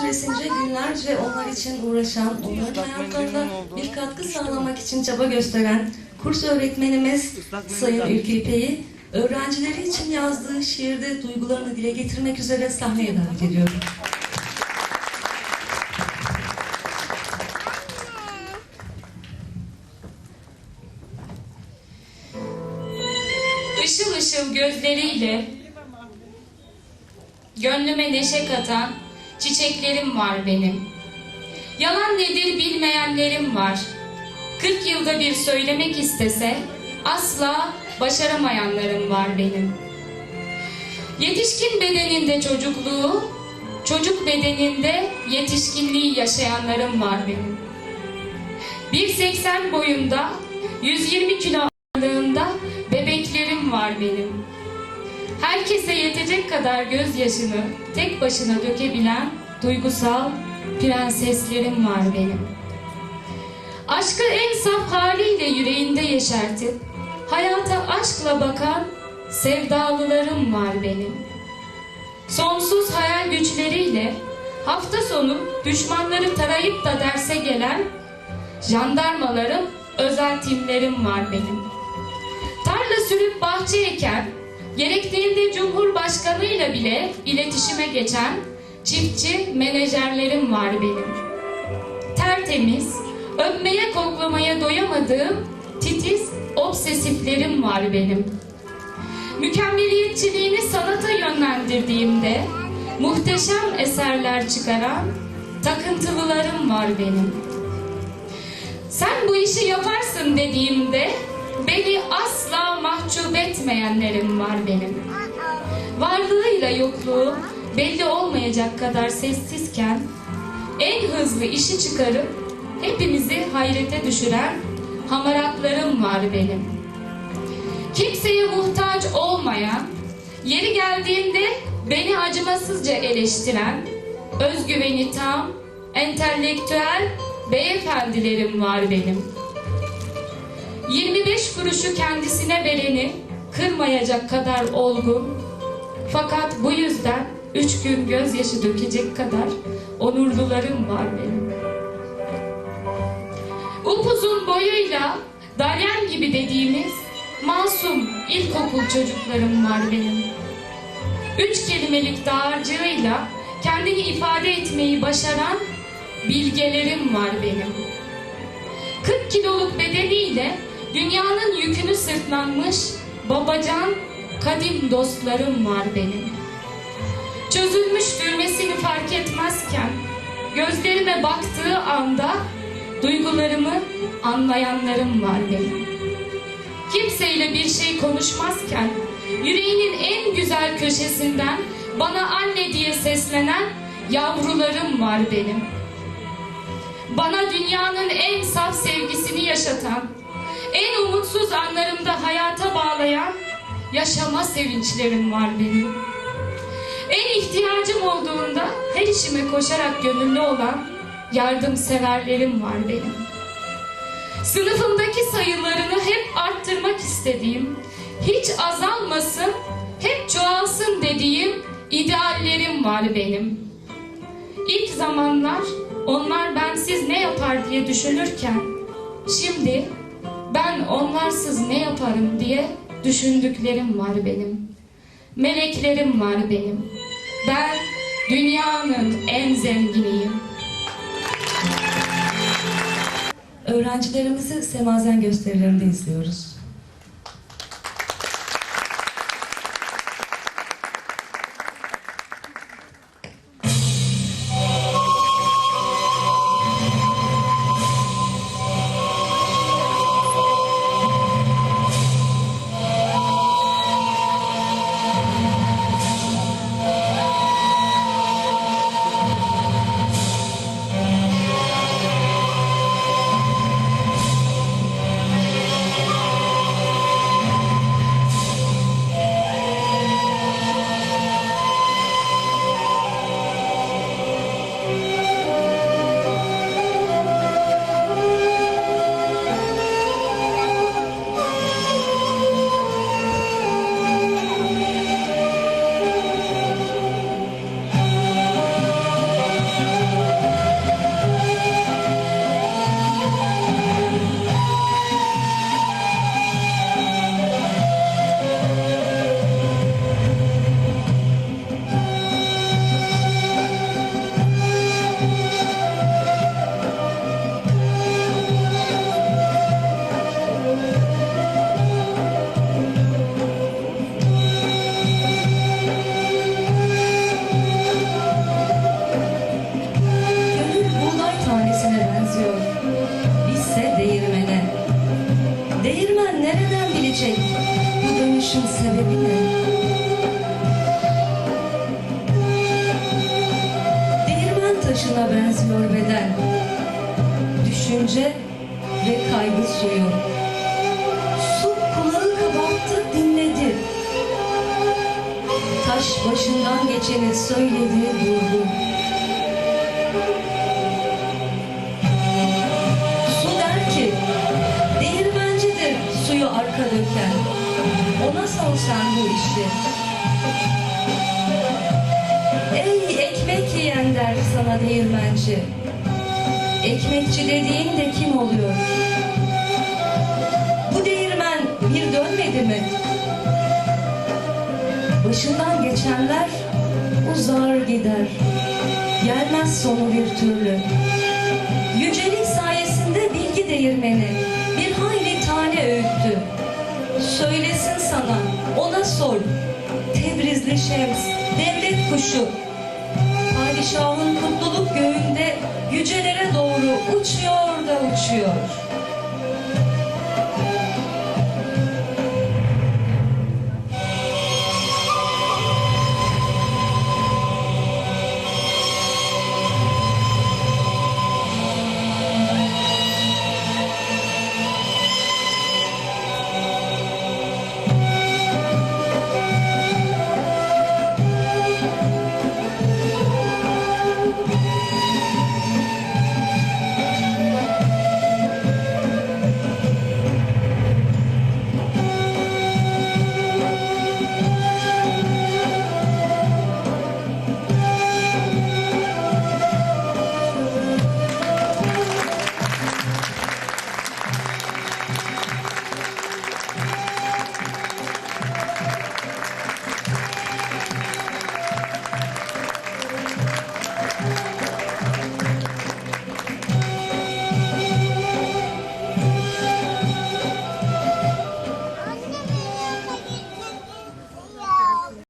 süresince günlerce onlar için uğraşan, onların hayatlarına bir katkı sağlamak için çaba gösteren kurs öğretmenimiz Sayın Ülkü İpek'i öğrencileri için yazdığı şiirde duygularını dile getirmek üzere sahneye davet ediyorum. Işıl ışıl gözleriyle gönlüme neşe katan çiçeklerim var benim. Yalan nedir bilmeyenlerim var. 40 yılda bir söylemek istese asla başaramayanlarım var benim. Yetişkin bedeninde çocukluğu, çocuk bedeninde yetişkinliği yaşayanlarım var benim. 1.80 boyunda, 120 kilo ağırlığında bebeklerim var benim. Herkese yetecek kadar gözyaşını tek başına dökebilen duygusal prenseslerim var benim. Aşkı en saf haliyle yüreğinde yeşertip hayata aşkla bakan sevdalılarım var benim. Sonsuz hayal güçleriyle hafta sonu düşmanları tarayıp da derse gelen jandarmalarım, özel timlerim var benim. Tarla sürüp bahçe eken, gerektiğinde Cumhurbaşkanıyla bile iletişime geçen çiftçi menajerlerim var benim. Tertemiz, öpmeye koklamaya doyamadığım titiz obsesiflerim var benim. Mükemmeliyetçiliğini sanata yönlendirdiğimde muhteşem eserler çıkaran takıntılılarım var benim. Sen bu işi yaparsın dediğimde beni asla mahcup etmeyenlerim var benim. Varlığıyla yokluğu belli olmayacak kadar sessizken en hızlı işi çıkarıp hepimizi hayrete düşüren hamaratlarım var benim. Kimseye muhtaç olmayan, yeri geldiğinde beni acımasızca eleştiren, özgüveni tam, entelektüel beyefendilerim var benim. 25 kuruşu kendisine vereni kırmayacak kadar olgun, fakat bu yüzden üç gün gözyaşı dökecek kadar onurlularım var benim. Upuzun boyuyla dalyan gibi dediğimiz masum ilkokul çocuklarım var benim. Üç kelimelik dağarcığıyla kendini ifade etmeyi başaran bilgelerim var benim. 40 kiloluk bedeniyle dünyanın yükünü sırtlanmış babacan kadim dostlarım var benim. Çözülmüş düğmesini fark etmezken gözlerime baktığı anda duygularımı anlayanlarım var benim. Kimseyle bir şey konuşmazken yüreğinin en güzel köşesinden bana anne diye seslenen yavrularım var benim. Bana dünyanın en saf sevgisini yaşatan, en umutsuz anlarımda hayata bağlayan yaşama sevinçlerim var benim. En ihtiyacım olduğunda her işime koşarak gönüllü olan yardımseverlerim var benim. Sınıfımdaki sayılarını hep arttırmak istediğim, hiç azalmasın, hep çoğalsın dediğim ideallerim var benim. İlk zamanlar onlar bensiz ne yapar diye düşünürken, şimdi ben onlarsız ne yaparım diye düşündüklerim var benim. Meleklerim var benim. Ben dünyanın en zenginiyim. Öğrencilerimizi semazen gösterilerinde izliyoruz. Taşına benziyor beden. Düşünce ve kaygı suyu. Su kulağı kabarttı, dinledi. Taş başından geçeni söyledi, durdu. Su der ki, değirmencidir suyu arka döken. Ona sor sen bu işi. Der sana değirmenci. Ekmekçi dediğin de kim oluyor? Bu değirmen bir dönmedi mi? Başından geçenler uzar gider. Gelmez sonu bir türlü. Yücelik sayesinde bilgi değirmeni bir hayli tane öğüttü. Söylesin sana, ona sor. Tebrizli Şems, devlet kuşu. Padişahın mutluluk göğünde yücelere doğru uçuyor da uçuyor.